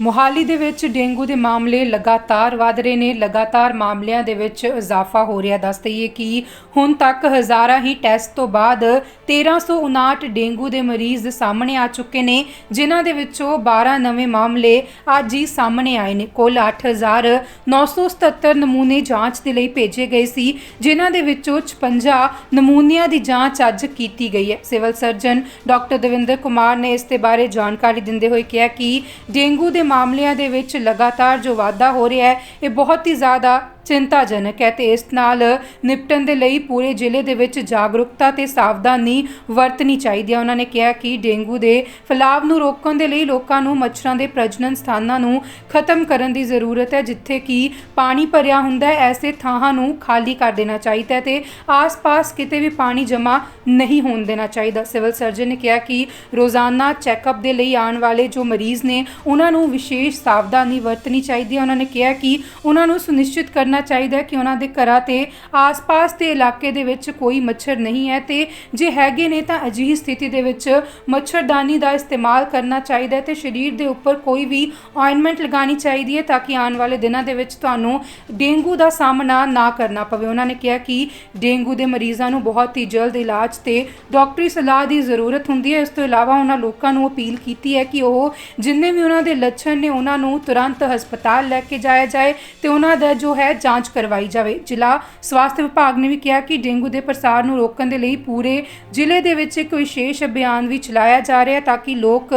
ਮੁਹਾਲੀ ਦੇ ਵਿੱਚ ਡੇਂਗੂ ਦੇ ਮਾਮਲੇ ਲਗਾਤਾਰ ਵਧ ਰਹੇ ਨੇ। ਲਗਾਤਾਰ ਮਾਮਲਿਆਂ ਦੇ ਵਿੱਚ ਇਜ਼ਾਫਾ ਹੋ ਰਿਹਾ। ਦੱਸ ਦਈਏ ਕਿ ਹੁਣ ਤੱਕ ਹਜ਼ਾਰਾਂ ਹੀ ਟੈਸਟ ਤੋਂ ਬਾਅਦ 1359 ਡੇਂਗੂ ਦੇ ਮਰੀਜ਼ ਸਾਹਮਣੇ ਆ ਚੁੱਕੇ ਨੇ, ਜਿਨ੍ਹਾਂ ਦੇ ਵਿੱਚੋਂ 12 ਨਵੇਂ ਮਾਮਲੇ ਅੱਜ ਹੀ ਸਾਹਮਣੇ ਆਏ ਨੇ। ਕੁੱਲ 8977 ਨਮੂਨੇ ਜਾਂਚ ਦੇ ਲਈ ਭੇਜੇ ਗਏ ਸੀ, ਜਿਨ੍ਹਾਂ ਦੇ ਵਿੱਚੋਂ 56 ਨਮੂਨਿਆਂ ਦੀ ਜਾਂਚ ਅੱਜ ਕੀਤੀ ਗਈ ਹੈ। Civil surgeon doctor Davinder Kumar ਨੇ ਇਸ ਦੇ ਬਾਰੇ ਜਾਣਕਾਰੀ ਦਿੰਦੇ ਹੋਏ ਕਿਹਾ ਕਿ ਡੇਂਗੂ ਦੇ ਮਾਮਲਿਆਂ ਦੇ ਵਿੱਚ ਲਗਾਤਾਰ ਜੋ ਵਾਧਾ ਹੋ ਰਿਹਾ ਹੈ ਇਹ ਬਹੁਤ ਹੀ ਜ਼ਿਆਦਾ ਚਿੰਤਾਜਨਕ ਹੈ ਤੇ ਇਸ ਨਾਲ ਨਿਪਟਣ ਦੇ ਲਈ ਪੂਰੇ ਜ਼ਿਲ੍ਹੇ ਦੇ ਵਿੱਚ ਜਾਗਰੂਕਤਾ ਤੇ ਸਾਵਧਾਨੀ ਵਰਤਣੀ ਚਾਹੀਦੀ ਹੈ। ਉਹਨਾਂ ਨੇ ਕਿਹਾ ਕਿ ਡੇਂਗੂ ਦੇ ਫੈਲਾਵ ਨੂੰ ਰੋਕਣ ਦੇ ਲਈ ਲੋਕਾਂ ਨੂੰ ਮੱਛਰਾਂ ਦੇ ਪ੍ਰਜਨਨ ਸਥਾਨਾਂ ਨੂੰ ਖਤਮ ਕਰਨ ਦੀ ਜ਼ਰੂਰਤ ਹੈ, ਜਿੱਥੇ ਕਿ ਪਾਣੀ ਭਰਿਆ ਹੁੰਦਾ ਹੈ, ਐਸੇ ਥਾਂ ਨੂੰ ਖਾਲੀ ਕਰ ਦੇਣਾ ਚਾਹੀਦਾ ਹੈ ਤੇ ਆਸ-ਪਾਸ ਕਿਤੇ ਵੀ ਪਾਣੀ ਜਮ੍ਹਾਂ ਨਹੀਂ ਹੋਣ ਦੇਣਾ ਚਾਹੀਦਾ। ਸਿਵਲ ਸਰਜਨ ਨੇ ਕਿਹਾ ਕਿ ਰੋਜ਼ਾਨਾ ਚੈੱਕਅਪ ਦੇ ਲਈ ਆਉਣ ਵਾਲੇ ਜੋ ਮਰੀਜ਼ ਨੇ, ਉਹਨਾਂ ਨੂੰ ਵਿਸ਼ੇਸ਼ ਸਾਵਧਾਨੀ ਵਰਤਣੀ ਚਾਹੀਦੀ ਹੈ। ਉਹਨਾਂ ਨੇ ਕਿਹਾ ਕਿ ਉਹਨਾਂ ਨੂੰ ਸੁਨਿਸ਼ਚਿਤ ਕਰਨਾ ਚਾਹੀਦਾ ਹੈ ਕਿ ਉਹਨਾਂ ਦੇ ਘਰਾਂ ਤੇ ਆਸ-ਪਾਸ ਦੇ ਇਲਾਕੇ ਦੇ ਵਿੱਚ ਕੋਈ ਮੱਛਰ ਨਹੀਂ ਹੈ ਤੇ ਜੇ ਹੈਗੇ ਨੇ ਤਾਂ ਅਜਿਹੀ ਸਥਿਤੀ ਦੇ ਵਿੱਚ ਮੱਛਰਦਾਨੀ ਦਾ ਇਸਤੇਮਾਲ ਕਰਨਾ ਚਾਹੀਦਾ ਹੈ ਤੇ ਸਰੀਰ ਦੇ ਉੱਪਰ ਕੋਈ ਵੀ ਆਇਨਮੈਂਟ ਲਗਾਉਣੀ ਚਾਹੀਦੀ ਹੈ ਤਾਂ ਕਿ ਆਉਣ ਵਾਲੇ ਦਿਨਾਂ ਦੇ ਵਿੱਚ ਤੁਹਾਨੂੰ ਡੇਂਗੂ ਦਾ ਸਾਹਮਣਾ ਨਾ ਕਰਨਾ ਪਵੇ। ਉਹਨਾਂ ਨੇ ਕਿਹਾ ਕਿ ਡੇਂਗੂ ਦੇ ਮਰੀਜ਼ਾਂ ਨੂੰ ਬਹੁਤ ਹੀ ਜਲਦ ਇਲਾਜ ਤੇ ਡਾਕਟਰੀ ਸਲਾਹ ਦੀ ਜ਼ਰੂਰਤ ਹੁੰਦੀ ਹੈ। ਇਸ ਤੋਂ ਇਲਾਵਾ ਉਹਨਾਂ ਲੋਕਾਂ ਨੂੰ ਅਪੀਲ ਕੀਤੀ ਹੈ ਕਿ ਉਹ ਜਿੰਨੇ ਵੀ ਉਹਨਾਂ ਦੇ ਲੱਛਣ ਨੇ ਉਹਨਾਂ ਨੂੰ ਤੁਰੰਤ ਹਸਪਤਾਲ ਲੈ ਕੇ ਜਾਇਆ ਜਾਏ ਤੇ ਉਹਨਾਂ ਦਾ ਜੋ ਹੈ ਜਾਂਚ ਕਰਵਾਈ ਜਾਵੇ। ਜ਼ਿਲ੍ਹਾ ਸਵਾਸਥ ਵਿਭਾਗ ਨੇ ਵੀ ਕਿਹਾ ਕਿ ਡੇਂਗੂ ਦੇ ਪ੍ਰਸਾਰ ਨੂੰ ਰੋਕਣ ਦੇ ਲਈ ਪੂਰੇ ਜ਼ਿਲ੍ਹੇ ਦੇ ਵਿੱਚ ਇੱਕ ਵਿਸ਼ੇਸ਼ ਅਭਿਆਨ ਵੀ ਚਲਾਇਆ ਜਾ ਰਿਹਾ ਤਾਂ ਕਿ ਲੋਕ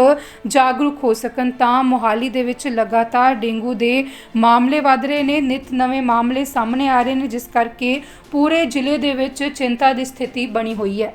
ਜਾਗਰੂਕ ਹੋ ਸਕਣ। ਤਾਂ ਮੋਹਾਲੀ ਦੇ ਵਿੱਚ ਲਗਾਤਾਰ ਡੇਂਗੂ ਦੇ ਮਾਮਲੇ ਵਧ ਰਹੇ ਨੇ। ਨਿਤ ਨਵੇਂ ਮਾਮਲੇ ਸਾਹਮਣੇ ਆ ਰਹੇ ਨੇ, ਜਿਸ ਕਰਕੇ ਪੂਰੇ ਜ਼ਿਲ੍ਹੇ ਦੇ ਵਿੱਚ ਚਿੰਤਾ ਦੀ ਸਥਿਤੀ ਬਣੀ ਹੋਈ ਹੈ।